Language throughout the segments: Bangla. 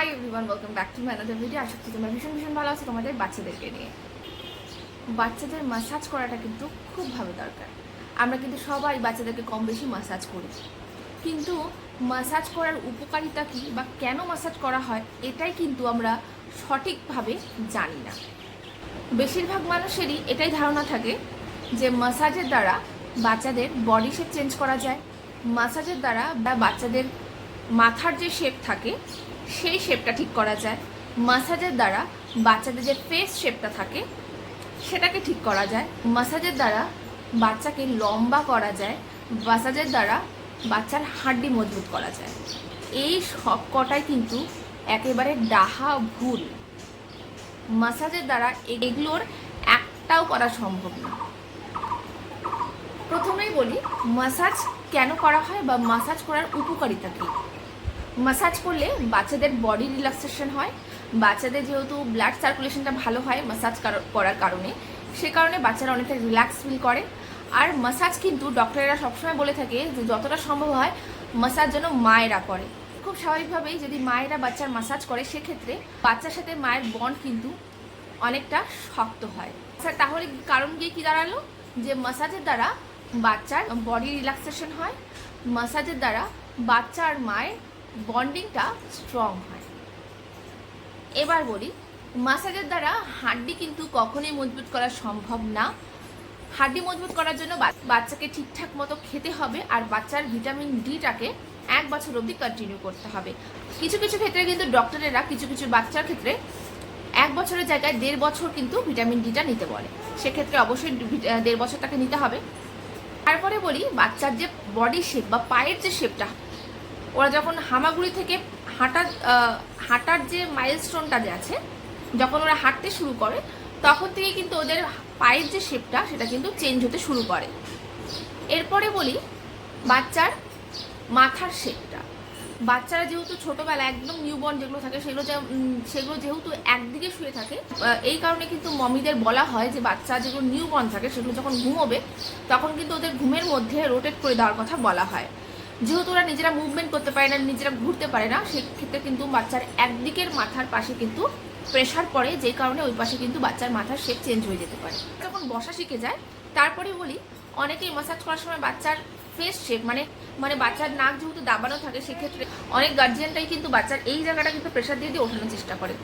Hi everyone welcome back to my another video আশা করছি তোমরা ভীষণ ভীষণ ভালো আছো তোমাদের বাচ্চাদেরকে নিয়ে। বাচ্চাদের মাসাজ করাটা কিন্তু খুব ভালো দরকার। আমরা কিন্তু সবাই বাচ্চাদেরকে কম বেশি মাসাজ করি। কিন্তু মাসাজ করার উপকারিতা কী বা কেন মাসাজ করা হয়, এটাই কিন্তু আমরা সঠিকভাবে জানি না। বেশিরভাগ মানুষেরই এটাই ধারণা থাকে যে মাসাজের দ্বারা বাচ্চাদের বডি শেপ চেঞ্জ করা যায়। মাসাজের দ্বারা বা বাচ্চাদের মাথার যে শেপ থাকে সেই শেপটা ঠিক করা যায়। মাসাজের দ্বারা বাচ্চাদের যে ফেস শেপটা থাকে, সেটাকে ঠিক করা যায়। মাসাজের দ্বারা বাচ্চাকে লম্বা করা যায়। মাসাজের দ্বারা বাচ্চার হাড্ডি মজবুত করা যায়। এই সব কটাই কিন্তু একেবারে ডাহা ভুল। মাসাজের দ্বারা এগুলোর একটাও করা সম্ভব না। প্রথমেই বলি মাসাজ কেন করা হয় বা মাসাজ করার উপকারিতা কী? মাসাজ করলে বাচ্চাদের বডি রিল্যাক্সেশন হয়। বাচ্চাদের যেহেতু ব্লাড সার্কুলেশনটা ভালো হয় মাসাজ করার কারণে, সে কারণে বাচ্চারা অনেকটা রিল্যাক্স ফিল করে। আর মাসাজ কিন্তু ডক্টরেরা সবসময় বলে থাকে যে যতটা সম্ভব হয় মাসাজ যেন মায়েরা করে। খুব স্বাভাবিকভাবেই যদি মায়েরা বাচ্চার মাসাজ করে, সেক্ষেত্রে বাচ্চার সাথে মায়ের বন্ড কিন্তু অনেকটা শক্ত হয়। স্যার তাহলে কারণ গিয়ে কী দাঁড়াল? যে মাসাজের দ্বারা বাচ্চার বডি রিল্যাক্সেশন হয় মাসাজের দ্বারা বাচ্চা আর মায়ের বন্ডিংটা স্ট্রং হয়। এবার বলি মাসাজের দ্বারা হাড্ডি কিন্তু কখনোই মজবুত করা সম্ভব না। হাড্ডি মজবুত করার জন্য বাচ্চাকে ঠিকঠাক মতো খেতে হবে আর বাচ্চার ভিটামিন ডিটাকে এক বছর অবধি কন্টিনিউ করতে হবে। কিছু কিছু ক্ষেত্রে কিন্তু ডক্টরেরা কিছু কিছু বাচ্চার ক্ষেত্রে এক বছরের জায়গায় দেড় বছর কিন্তু ভিটামিন ডিটা নিতে বলে। সেক্ষেত্রে অবশ্যই দেড় বছর তাকে নিতে হবে। তারপরে বলি, বাচ্চার যে বডি শেপ বা পায়ের যে শেপটা ওরা যখন হামাগুড়ি থেকে হাঁটার হাঁটার যে মাইলস্টোনটা যে আছে, যখন ওরা হাঁটতে শুরু করে, তখন থেকে কিন্তু ওদের পায়ের যে শেপটা সেটা কিন্তু চেঞ্জ হতে শুরু করে। এরপরে বলি, বাচ্চার মাথার শেপটা বাচ্চারা যেহেতু ছোটবেলা একদম নিউবর্ন যেগুলো থাকে, সেগুলো যে সেগুলো যেহেতু একদিকে শুয়ে থাকে এই কারণে কিন্তু মমিদের বলা হয় যে বাচ্চা যেগুলো নিউবর্ন থাকে, সেগুলো যখন ঘুমোবে, তখন কিন্তু ওদের ঘুমের মধ্যে রোটেট করে দেওয়ার কথা বলা হয়। যেহেতু ওরা নিজেরা মুভমেন্ট করতে পারে না, নিজেরা ঘুরতে পারে না, সেক্ষেত্রে কিন্তু বাচ্চার একদিকের মাথার পাশে কিন্তু প্রেশার পড়ে, যে কারণে ওই পাশে কিন্তু বাচ্চার মাথার শেপ চেঞ্জ হয়ে যেতে পারে। যখন বসা শিখে যায় তারপরে বলি, অনেকেই মাসাজ করার সময় বাচ্চার ফেস শেপ মানে মানে বাচ্চার নাক যেহেতু দাবানো থাকে, সেক্ষেত্রে অনেক গার্জিয়ানটাই কিন্তু বাচ্চার এই জায়গাটা কিন্তু প্রেশার দিয়ে দিয়ে ওঠানোর চেষ্টা করে।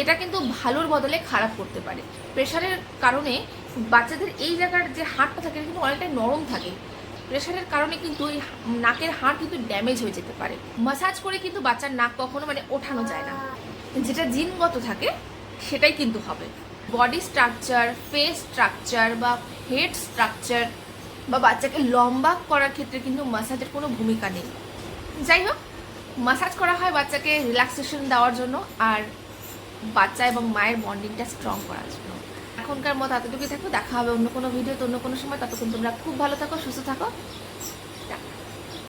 এটা কিন্তু ভালোর বদলে খারাপ করতে পারে। প্রেশারের কারণে বাচ্চাদের এই জায়গার যে হাড়টা থাকে কিন্তু অনেকটাই নরম থাকে। প্রেশারের কারণে কিন্তু এই নাকের হাড় কিন্তু ড্যামেজ হয়ে যেতে পারে। মাসাজ করে কিন্তু বাচ্চার নাক কখনো মানে ওঠানো যায় না। যেটা জিনগত থাকে, সেটাই কিন্তু হবে। বডি স্ট্রাকচার, ফেস স্ট্রাকচার বা হেড স্ট্রাকচার বা বাচ্চাকে লম্বা করার ক্ষেত্রে কিন্তু মাসাজের কোনো ভূমিকা নেই। যাই হোক, মাসাজ করা হয় বাচ্চাকে রিল্যাক্সেশন দেওয়ার জন্য আর বাচ্চা এবং মায়ের বন্ডিংটা স্ট্রং করার জন্য। এখনকার মতো এতটুকুই থাকো দেখা হবে অন্য কোনো ভিডিও তো, অন্য কোনো সময়। ততক্ষণ তোমরা খুব ভালো থাকো, সুস্থ থাকো।